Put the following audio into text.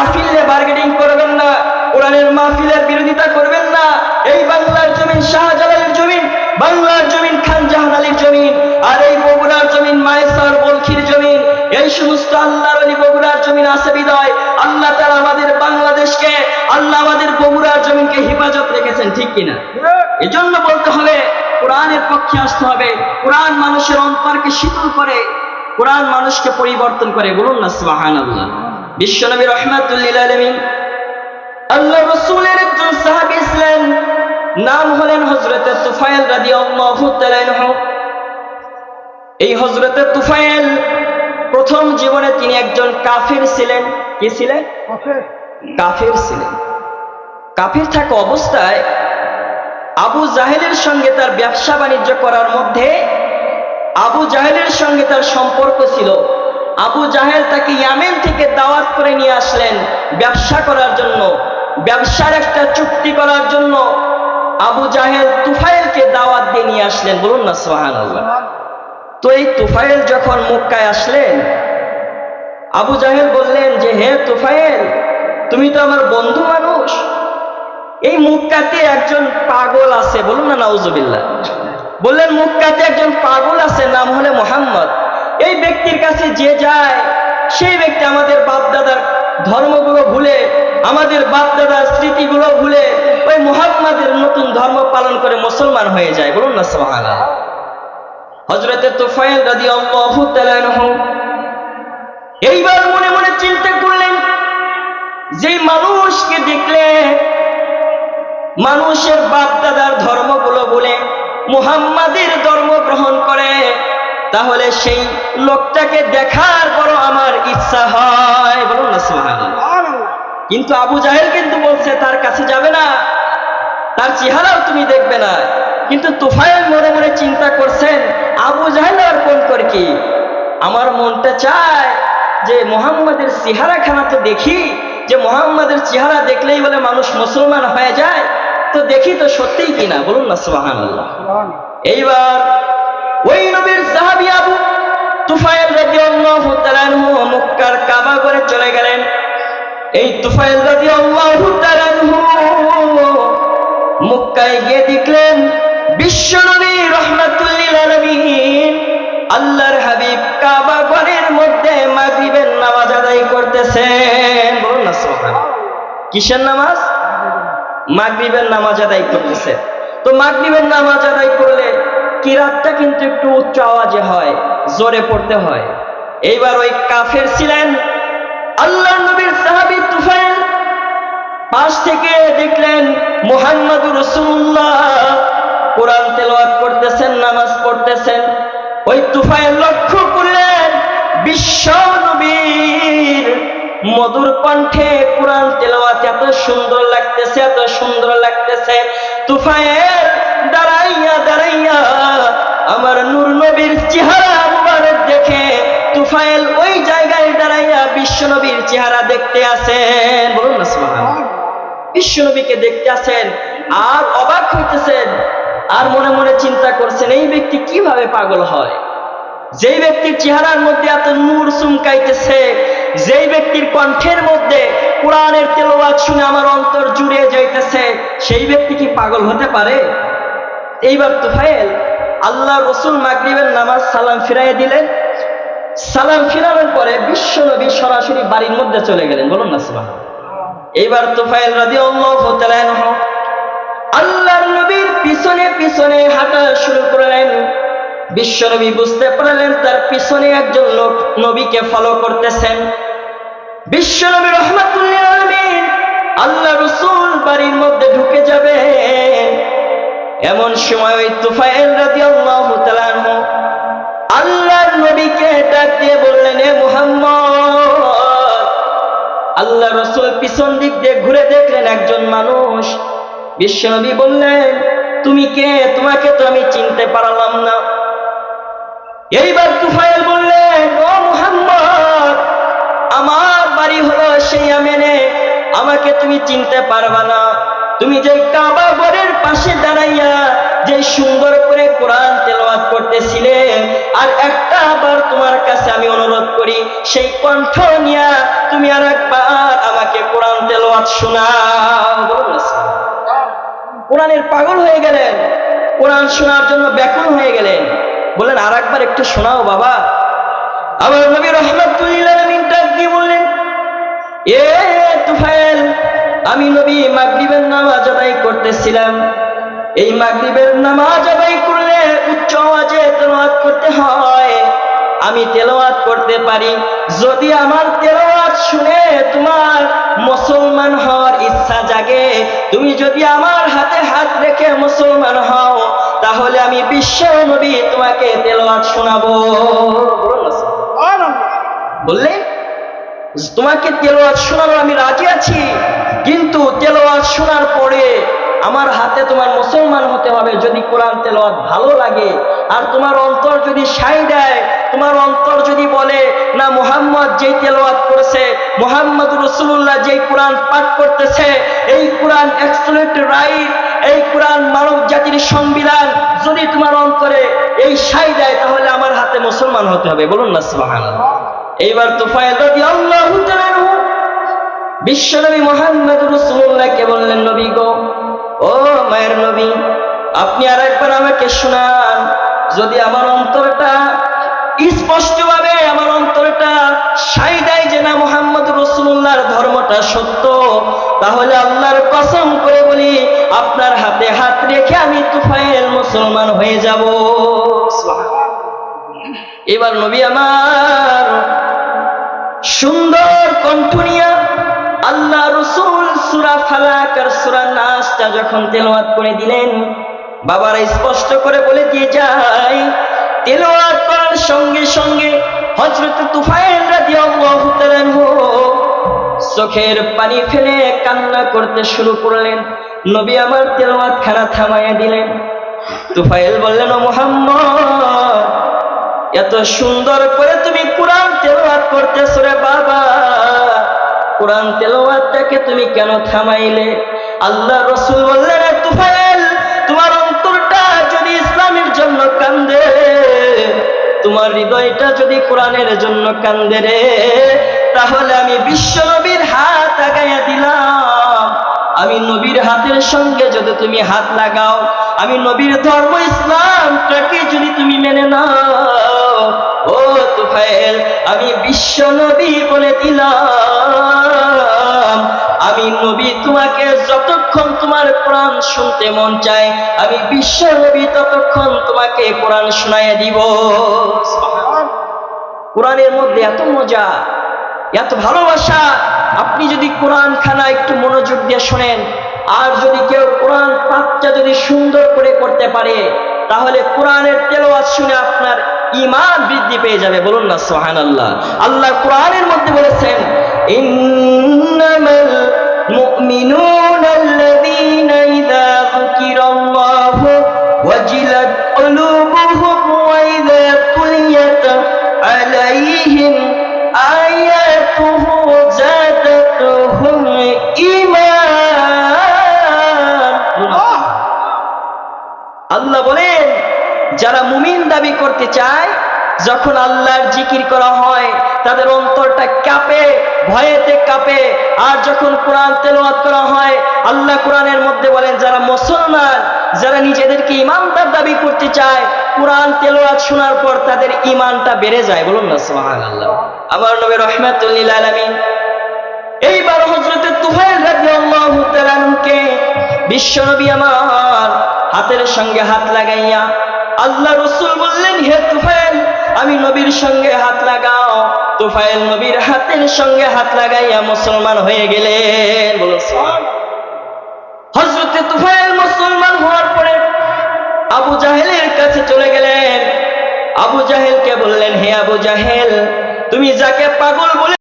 মাহফিলে বার্গেনিং করবেন না, কোরআনের মাহফিলের বিরোধিতা করবেন না। এই বাংলার জমিন, শাহজালালের জমিন, বাংলার জমিন খান জাহান আলীর জমিন, আর এই বগুড়ার জমিন, মায়েসার বলখির জমিন, এই সমস্ত আল্লাহর অলি বগুড়ার জমিন আছে বিদায়। আল্লাহ তারা আমাদের বাংলাদেশকে, আল্লাহ আমাদের বগুড়ার জমিনকে হেফাজত রেখেছেন, ঠিক কিনা? এজন্য বলতে হবে কোরআনের পক্ষে আসতে হবে। কোরআন মানুষের অন্তরকে শীতল করে, কোরআন মানুষকে পরিবর্তন করে। বলুন না সুবাহান আল্লাহ বিশ্বনবী রহমাতুল্লিল আলমিন আল্লাহ রসুলের একজন সাহাবি ছিলেন। নাম হলেন হজরতে তুফাইল রাদি এই হজরতে তুফাইল প্রথম জীবনে তিনি একজন কাফির ছিলেন। কি ছিলেন? কাফির। ছিলেন। কাফির থাকা অবস্থায় আবু জাহেলের সঙ্গে তার ব্যবসা বাণিজ্য করার মধ্যে আবু জাহেলের সঙ্গে তার সম্পর্ক ছিল। আবু জাহেল তাকে ইয়ামেন থেকে দাওয়াত করে নিয়ে আসলেন ব্যবসা করার জন্য। ব্যবসার একটা চুক্তি করার জন্য আবু জাহেল তুফাইলকে দাওয়াত দিয়ে নিয়ে আসলেন। বলুন না সোহান তো এই তুফাইল যখন মক্কায় আসলেন, আবু জাহেল বললেন যে, হে তুফাইল, তুমি তো আমার বন্ধু মানুষ। এই মুক্কাতে একজন পাগল আছে। বলুন না, নাউজুবিল্লাহ। বললেন, মুক্কাতে একজন পাগল আছে, নাম হলে মোহাম্মদ। এই ব্যক্তির কাছে যে যায়, সেই ব্যক্তি আমাদের বাপদাদার ধর্মগুলো ভুলে, আমাদের বাপদাদার স্মৃতিগুলো ভুলে, ওই মোহাম্মদের নতুন ধর্ম পালন করে মুসলমান হয়ে যায়। বলুন না সোহানা হজরতে তোফাইল রাদি এইবার মনে মনে চিন্তা করলেন যে মানুষকে দেখলে, মানুষের বাপদাদার ধর্মগুলো বলে, মুহাম্মাদের ধর্ম গ্রহণ করে তাহলে সেই লোকটাকে দেখার বড় আমার ইচ্ছা হয়। বলুন না সুবহানাল্লাহ। কিন্তু আবু জাহেল কিন্তু বলছে তার কাছে যাবে না। তার চেহারাও তুমি দেখবে না। কিন্তু তুফাইল মনে মনে চিন্তা করছেন আবু জাহেল আর কোন করে কি? আমার মনটা চায় যে মোহাম্মদের চেহারাখানা তো দেখি যে মোহাম্মদের চেহারা দেখলেই বলে মানুষ মুসলমান হয়ে যায়। তো দেখি তো সত্যিই কিনা? বলুন না সুবাহান এইবার তুফাইল তাআলা আনহু মক্কার কাবা করে চলে গেলেন। এই তুফাইল রাদিয়াল্লাহু তাআলা আনহু মক্কায় গিয়ে দেখলেন বিশ্বনবী রহমাতুল্লিল আলামিন আল্লাহর হাবিব কাবা ঘরের মধ্যে মাগরিবের নামাজ আদায় করতেছেন। বলুন না সুবহানাল্লাহ। কিসের নামাজ? মাগরিবের নামাজ আদায় করতেছে। তো মাগরিবের নামাজ আদায় করলে কিরাতটা কিন্তু একটু উচ্চ আওয়াজে হয়, জোরে পড়তে হয়। এইবার ওই কাফের ছিলেন আল্লাহ নবীর সাহাবি তুফাইল। পাশ থেকে দেখলেন মোহাম্মদ রসুল্লাহ কোরআন তেলাওয়াত করতেছেন, নামাজ পড়তেছেন। ওই তুফাইল লক্ষ্য করলেন বিশ্ব নবীর মধুর কণ্ঠে কোরআন তেলাওয়াত এত সুন্দর লাগতেছে, এত সুন্দর লাগতেছে। তুফায়ের নবীর চেহারা মুবারক দেখে তুফাইল ওই জায়গায় দাঁড়াইয়া বিশ্ব নবীর চেহারা দেখতে আছেন বলুন না সুবহানাল্লাহ। বিশ্ব নবীকে দেখতে আছেন আর অবাক হইতেছেন, আর মনে মনে চিন্তা করছেন, এই ব্যক্তি কীভাবে পাগল হয়? যেই ব্যক্তির চেহারার মধ্যে এত নূর চুমকাইতেছে, যেই ব্যক্তির কণ্ঠের মধ্যে কোরআনের তেলাওয়াত শুনে আমার অন্তর জুড়ে যাইতেছে, সেই ব্যক্তি কি পাগল হতে পারে? এইবার তুফাইল আল্লাহ রসুল মাগরিবের নামাজ সালাম ফিরাইয়ে দিলেন। সালাম ফিরানোর পরে বিশ্ব নবী সরাসরি বাড়ির মধ্যে চলে গেলেন। বলুন না সুবাহ এইবার তুফাইল আনহু আল্লাহর নবীর পিছনে পিছনে হাঁটা শুরু করলেন। বিশ্বনবী বুঝতে পারলেন তার পিছনে একজন লোক নবীকে ফলো করতেছেন। বিশ্বনবী রহমাতুল্লাহ আল্লাহ রসুল বাড়ির মধ্যে ঢুকে যাবে এমন সময় ওই তুফাইল রাদিয়াল্লাহু তাআলা আনহু আল্লাহর নবীকে ডাক দিয়ে বললেন, এ মুহাম্মদ! আল্লাহ রসুল পিছন দিক দিয়ে ঘুরে দেখলেন একজন মানুষ। বিশ্বনবী বললেন, তুমি কে? তোমাকে তো আমি চিনতে পারলাম না। এইবার তুফাইল বললেন, ও মুহাম্মদ, আমার বাড়ি হলো সেই আমেনে। আমাকে তুমি চিনতে পারবা না। তুমি যে কাবা ঘরের পাশে দাঁড়াইয়া যে সুন্দর করে কোরআন তেলাওয়াত করতেছিলে, আর একটা আবার তোমার কাছে আমি অনুরোধ করি, সেই কণ্ঠ নিয়া তুমি আর একবার আমাকে তেলাওয়াত শোনাও। কোরআনের পাগল হয়ে গেলেন, কোরআন শোনার জন্য ব্যাকুল হয়ে গেলেন। বললেন আর একবার একটু শোনাও বাবা। আবার নবী রহমতুল্লাহ বললেন, এ তুফাইল আমি নবী মাগরিবের নামাজ আদায় করতেছিলাম। এই মাগরিবের নামাজ আদায় করলে উচ্চ আওয়াজে তেলাওয়াত করতে হয়। আমি তেলাওয়াত করতে পারি। যদি আমার তেলাওয়াত শুনে তোমার মুসলমান হওয়ার ইচ্ছা জাগে, তুমি যদি আমার হাতে হাত রেখে মুসলমান হও, তাহলে আমি বিশ্ব নবী তোমাকে তেলাওয়াত শোনাবো। বললেন তোমাকে তেলোয়াত শোনানো আমি রাজি আছি, কিন্তু তেলোয়াত শোনার পরে আমার হাতে তোমার মুসলমান হতে হবে যদি কোরআন তেলোয়াত ভালো লাগে। আর তোমার অন্তর যদি সাই দেয়, তোমার অন্তর যদি বলে, না, মোহাম্মদ যেই তেলোয়াত করেছে মোহাম্মদ রসুল্লাহ যেই কোরআন পাঠ করতেছে, এই কোরআন এক্সলেন্ট রাইট এই কোরআন মানব জাতির সংবিধান যদি তোমার অন্তরে এই সাই দেয়, তাহলে আমার হাতে মুসলমান হতে হবে। বলুন না, সুবহানাল্লাহ। এইবার রাদিয়াল্লাহু তাআলা আনহু বিশ্বনবী মুহাম্মদ রাসূলুল্লাহকে বললেন, নবী গো, ও মায়ের নবী, আপনি আর একবার আমাকে শোনান। যদি আমার অন্তরটা স্পষ্টভাবে, আমার অন্তরটা সাই দেয় যে না মোহাম্মদ রসুল্লাহর ধর্মটা সত্য, তাহলে আল্লাহর কসম করে বলি, আপনার হাতে হাত রেখে আমি তুফাইল মুসলমান হয়ে যাব। এবার নবী আমার সুন্দর কণ্ঠনিয়া আল্লাহ রসুল সুরা ফালাক আর সুরা নাসটা যখন তেলাওয়াত করে দিলেন, বাবারা স্পষ্ট করে বলে দিয়ে যায়, তেলাওয়াত করার সঙ্গে সঙ্গে হযরত তুফাইল রাদিয়াল্লাহু তাআলা চোখের পানি ফেলে কান্না করতে শুরু করলেন। নবী আমার তেলাওয়াত খানা থামাইয়া দিলেন। তুফাইল বললেন, ও মুহাম্মদ, এত সুন্দর করে তুমি কোরআন তেলাওয়াত করতেছো রে বাবা। কোরআন তেলাওয়াতটাকে তুমি কেন থামাইলে? আল্লাহ রসুল বললেন তুফাইল তোমার অন্তরটা যদি ইসলামের জন্য কান্দে, তোমার হৃদয়টা যদি কোরআনের জন্য কান্দে রে, তাহলে আমি বিশ্ব নবীর হাত আগাইয়া দিলাম। আমি নবীর হাতের সঙ্গে যদি তুমি হাত লাগাও, আমি নবীর ধর্ম ইসলামটাকে যদি তুমি মেনে নাও, ও তুফাইল আমি বিশ্ব নবী বলে দিলাম। আমি নবী, তোমাকে যতক্ষণ তোমার কোরআন শুনতে মন চায়, আমি বিশ্ব নবী ততক্ষণ তোমাকে কোরআন শোনাইয়া দিব। কোরআনের মধ্যে এত মজা, এত ভালোবাসা, আপনি যদি কোরআন খানা একটু মনোযোগ দিয়ে শোনেন, আর যদি কেউ কোরআন পাঠটা যদি সুন্দর করে করতে পারে, তাহলে কোরআনের তেলাওয়াত শুনে আপনার ঈমান বৃদ্ধি পেয়ে যাবে, বলুন না সুবহানাল্লাহ। আল্লাহ কোরআনের মধ্যে বলেছেন, ইন্নামাল মুমিনুনা আল্লাযীনা ইযা যুকিরাল্লাহু ওয়াজিলাত কুলুবুহুম ওয়া ইযা তুলিয়াত আলাইহিম আয়াতুহু জাদাতুহুম ঈমান আল্লাহ বলেন, যারা মুমিন দাবি করতে চায় যখন আল্লাহর জিকির করা হয়, তাদের অন্তরটা কাঁপে, ভয়েতে কাঁপে। আর যখন কোরআন তেলোয়াত করা হয়, আল্লাহ কোরআনের মধ্যে বলেন, যারা মুসলমান, যারা নিজেদেরকে ইমানদার দাবি করতে চায়, কোরআন তেলাওয়াত শোনার পর তাদের ইমানটা বেড়ে যায়। বলুন না, সুবহানাল্লাহ। আমার নবী রহমাতুল্লিল আলামিন এইবার হজরতে তুফাইল তাআলা আনহুকে বিশ্বনবী আমার হাতের সঙ্গে হাত লাগাইয়া আল্লাহ রসুল বললেন, হে তুফাইল আমি নবীর সঙ্গে হাত লাগাও। তুফাইল নবীর হাতের সঙ্গে হাত লাগাইয়া মুসলমান হয়ে গেলেন। হজরতে তুফাইল মুসলমান হওয়ার পরে আবু জাহেলের কাছে চলে গেলেন। আবু জাহেলকে বললেন, হে আবু জাহেল, তুমি যাকে পাগল বলে